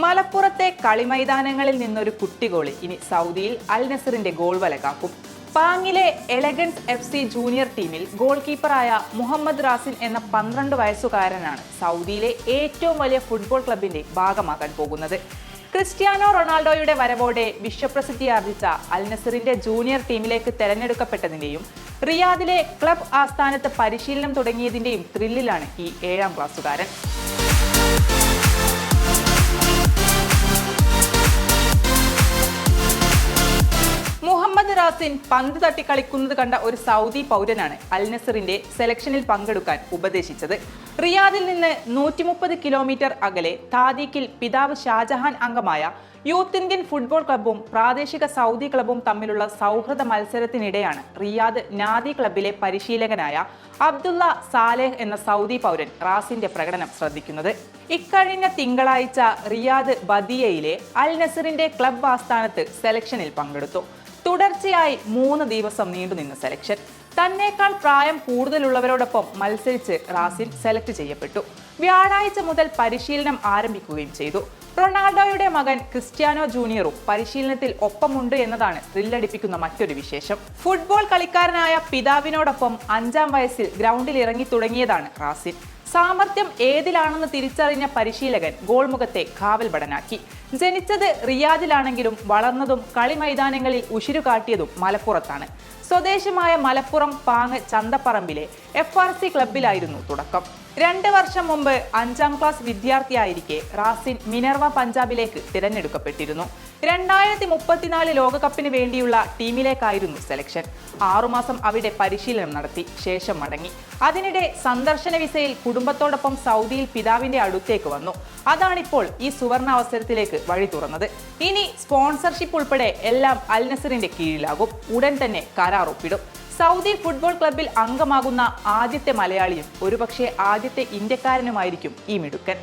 മലപ്പുറത്തെ കളിമൈതാനങ്ങളിൽ നിന്നൊരു കുട്ടിഗോളി. ഇനി സൗദിയിൽ അൽ നസറിന്റെ ഗോൾ വലകാക്കും. പാങ്ങിലെ elegance F C junior team goal കീപ്പറായ Muhammad Razin എന്ന പന്ത്രണ്ട് വയസ്സുകാരനാണ് സൗദിയിലെ ഏറ്റവും വലിയ ഫുട്ബോൾ ക്ലബിന്റെ ഭാഗമാകാൻ പോകുന്നത്. ക്രിസ്ത്യാനോ റൊണാൾഡോയുടെ വരവോടെ വിശ്വപ്രസിദ്ധി ആർജിച്ച അൽ നസറിന്റെ ജൂനിയർ ടീമിലേക്ക് തെരഞ്ഞെടുക്കപ്പെട്ടതിന്റെയും റിയാദിലെ ക്ലബ് ആസ്ഥാനത്ത് പരിശീലനം തുടങ്ങിയതിന്റെയും ത്രില്ലിലാണ് ഈ ഏഴാം ക്ലാസ്സുകാരൻ. മുഹമ്മദ് പന്ത് തട്ടി കളിക്കുന്നത് കണ്ട ഒരു സൗദി പൗരനാണ് അൽ നസറിന്റെ സെലക്ഷനിൽ പങ്കെടുക്കാൻ ഉപദേശിച്ചത്. റിയാദിൽ നിന്ന് നൂറ്റി മുപ്പത് കിലോമീറ്റർ അകലെ താദീക്കിൽ പിതാവ് ഷാജഹാൻ അംഗമായ യൂത്ത് ഇന്ത്യൻ ഫുട്ബോൾ ക്ലബ്ബും പ്രാദേശിക സൗദി ക്ലബ്ബും തമ്മിലുള്ള സൗഹൃദ മത്സരത്തിനിടെയാണ് റിയാദ് നാദി ക്ലബ്ബിലെ പരിശീലകനായ അബ്ദുള്ള സാലേഹ് എന്ന സൗദി പൗരൻ റാസിന്റെ പ്രകടനം ശ്രദ്ധിക്കുന്നത്. ഇക്കഴിഞ്ഞ തിങ്കളാഴ്ച റിയാദ് ബദിയയിലെ അൽ നസറിന്റെ ക്ലബ് ആസ്ഥാനത്ത് സെലക്ഷനിൽ പങ്കെടുത്തു. തുടർച്ചയായി മൂന്ന് ദിവസം നീണ്ടുനിന്ന സെലക്ഷൻ തന്നേക്കാൾ പ്രായം കൂടുതലുള്ളവരോടൊപ്പം മത്സരിച്ച് റാസിൽ സെലക്ട് ചെയ്യപ്പെട്ടു. വ്യാഴാഴ്ച മുതൽ പരിശീലനം ആരംഭിക്കുകയും ചെയ്തു. റൊണാൾഡോയുടെ മകൻ ക്രിസ്ത്യാനോ ജൂനിയറും പരിശീലനത്തിൽ ഒപ്പമുണ്ട് എന്നതാണ് ത്രില്ലടിപ്പിക്കുന്ന മറ്റൊരു വിശേഷം. ഫുട്ബോൾ കളിക്കാരനായ പിതാവിനോടൊപ്പം അഞ്ചാം വയസ്സിൽ ഗ്രൗണ്ടിൽ ഇറങ്ങി തുടങ്ങിയതാണ് റാസിൻ സാമർത്ഥ്യം ഏതിലാണെന്ന് തിരിച്ചറിഞ്ഞ പരിശീലകൻ ഗോൾമുഖത്തെ കാവൽപടനാക്കി ജനിച്ചത് റിയാദിലാണെങ്കിലും വളർന്നതും കളിമൈതാനങ്ങളിൽ ഉശിരു കാട്ടിയതും മലപ്പുറത്താണ്. സ്വദേശമായ മലപ്പുറം പാങ് ചന്തപ്പറമ്പിലെ എഫ് ആർ സി ക്ലബിലായിരുന്നു തുടക്കം. രണ്ട് വർഷം മുമ്പ് അഞ്ചാം ക്ലാസ് വിദ്യാർത്ഥിയായിരിക്കെ റാസിൻ മിനർവ പഞ്ചാബിലേക്ക് തിരഞ്ഞെടുക്കപ്പെട്ടിരുന്നു. രണ്ടായിരത്തി മുപ്പത്തിനാല് ലോകകപ്പിന് വേണ്ടിയുള്ള ടീമിലേക്കായിരുന്നു സെലക്ഷൻ. ആറുമാസം അവിടെ പരിശീലനം നടത്തി ശേഷം മടങ്ങി. അതിനിടെ സന്ദർശന വിസയിൽ കുടുംബത്തോടൊപ്പം സൗദിയിൽ പിതാവിന്റെ അടുത്തേക്ക് വന്നു. അതാണിപ്പോൾ ഈ സുവർണ അവസരത്തിലേക്ക് വഴി തുറന്നത്. ഇനി സ്പോൺസർഷിപ്പ് ഉൾപ്പെടെ എല്ലാം അൽ നസറിന്റെ കീഴിലാകും. ഉടൻ തന്നെ കരാർ ഒപ്പിടും. സൗദി ഫുട്ബോൾ ക്ലബിൽ അംഗമാകുന്ന ആദ്യത്തെ മലയാളിയും ഒരുപക്ഷെ ആദ്യത്തെ ഇന്ത്യക്കാരനുമായിരിക്കും ഈ മിടുക്കൻ.